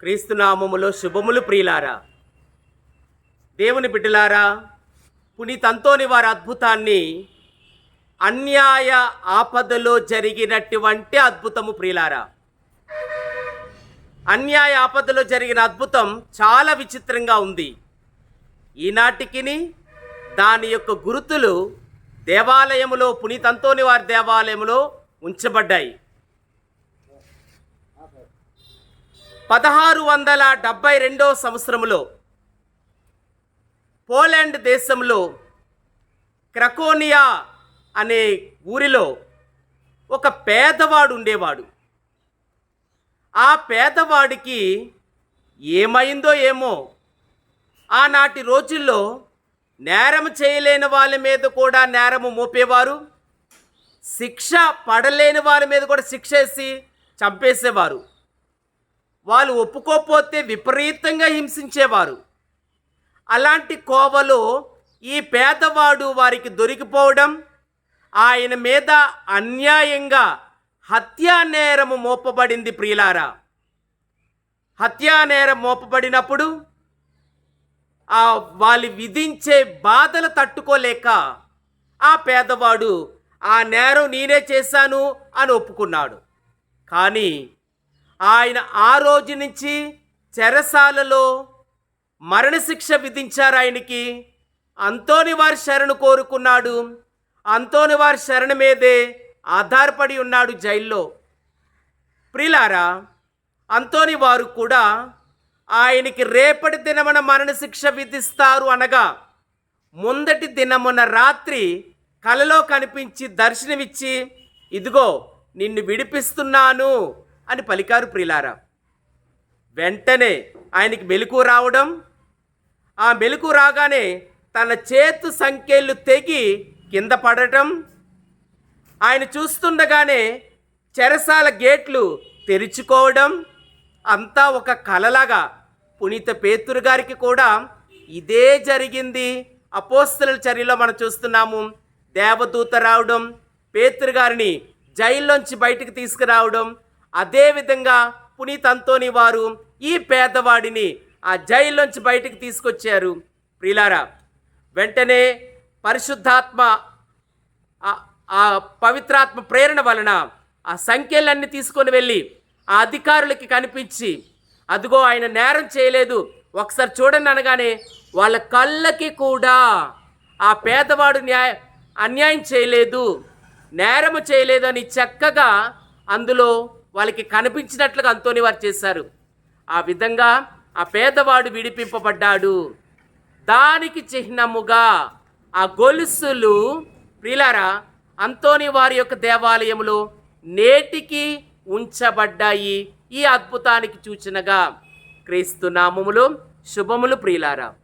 క్రీస్తునామములో శుభములు ప్రియులారా. దేవుని బిడ్డలారా పునీతంతోని వారి అద్భుతాన్ని అన్యాయ ఆపదలో జరిగినటువంటి అద్భుతము ప్రియులారా. అన్యాయ ఆపదలో జరిగిన అద్భుతం చాలా విచిత్రంగా ఉంది. ఈనాటికిని దాని యొక్క గుర్తులు దేవాలయములో పునీతంతోని వారి దేవాలయములో ఉంచబడ్డాయి. పదహారు వందల డెబ్బై రెండో సంవత్సరంలో పోలాండ్ దేశంలో క్రకోనియా అనే ఊరిలో ఒక పేదవాడు ఉండేవాడు. ఆ పేదవాడికి ఏమైందో ఏమో ఆనాటి రోజుల్లో నేరం చేయలేని వాళ్ళ మీద కూడా నేరము మోపేవారు. శిక్ష పడలేని వారి మీద కూడా శిక్ష వేసి చంపేసేవారు. వాళ్ళు ఒప్పుకోకపోతే విపరీతంగా హింసించేవారు. అలాంటి కోవలో ఈ పేదవాడు వారికి దొరికిపోవడం ఆయన మీద అన్యాయంగా హత్యా నేరము మోపబడింది ప్రియులారా. హత్యా నేరం మోపబడినప్పుడు ఆ వాళ్ళు విధించే బాధలు తట్టుకోలేక ఆ పేదవాడు ఆ నేరం నేనే చేశాను అని ఒప్పుకున్నాడు. కానీ ఆయన ఆ రోజు నుంచి చెరసాలలో మరణశిక్ష విధించారు ఆయనకి. అంతోని వారి శరణు కోరుకున్నాడు. అంతోని వారి శరణ మీదే ఆధారపడి ఉన్నాడు జైల్లో. ప్రిలారా అంతోని వారు కూడా ఆయనకి రేపటి దినమున మరణశిక్ష విధిస్తారు అనగా ముందటి దినమున రాత్రి కలలో కనిపించి దర్శనమిచ్చి ఇదిగో నిన్ను విడిపిస్తున్నాను. అని పలికారు ప్రిలారా. వెంటనే ఆయనకి మెలకు రావడం ఆ మెలకు రాగానే తన చేతు సంఖ్యలు తెగి కింద పడటం ఆయన చూస్తుండగానే చెరసాల గేట్లు తెరుచుకోవడం అంతా ఒక కలలాగా పునీత పేతురు గారికి కూడా ఇదే జరిగింది. అపోస్తల చర్యలో మనం చూస్తున్నాము. దేవదూత రావడం పేతురు గారిని జైల్లోంచి బయటకు తీసుకురావడం అదేవిధంగా పునీత్ అంతోని వారు ఈ పేదవాడిని ఆ జైల్లోంచి బయటికి తీసుకొచ్చారు. ప్రిలారా వెంటనే పరిశుద్ధాత్మ ఆ- ఆ పవిత్రాత్మ ప్రేరణ వలన ఆ సంఖ్యలన్నీ తీసుకొని వెళ్ళి ఆ అధికారులకి కనిపించి అదిగో ఆయన నేరం చేయలేదు ఒకసారి చూడండి అనగానే వాళ్ళ కళ్ళకి కూడా ఆ పేదవాడు న్యాయ అన్యాయం చేయలేదు నేరము చేయలేదు అని చక్కగా అందులో వాళ్ళకి కనిపించినట్లుగా అంతోని వారు చేశారు. ఆ విధంగా ఆ పేదవాడు విడిపింపబడ్డాడు. దానికి చిహ్నముగా ఆ గొలుసులు ప్రిలారా అంతోని వారి యొక్క దేవాలయములో నేటికి ఉంచబడ్డాయి. ఈ అద్భుతానికి సూచనగా క్రీస్తు నామములు శుభములు ప్రియులారా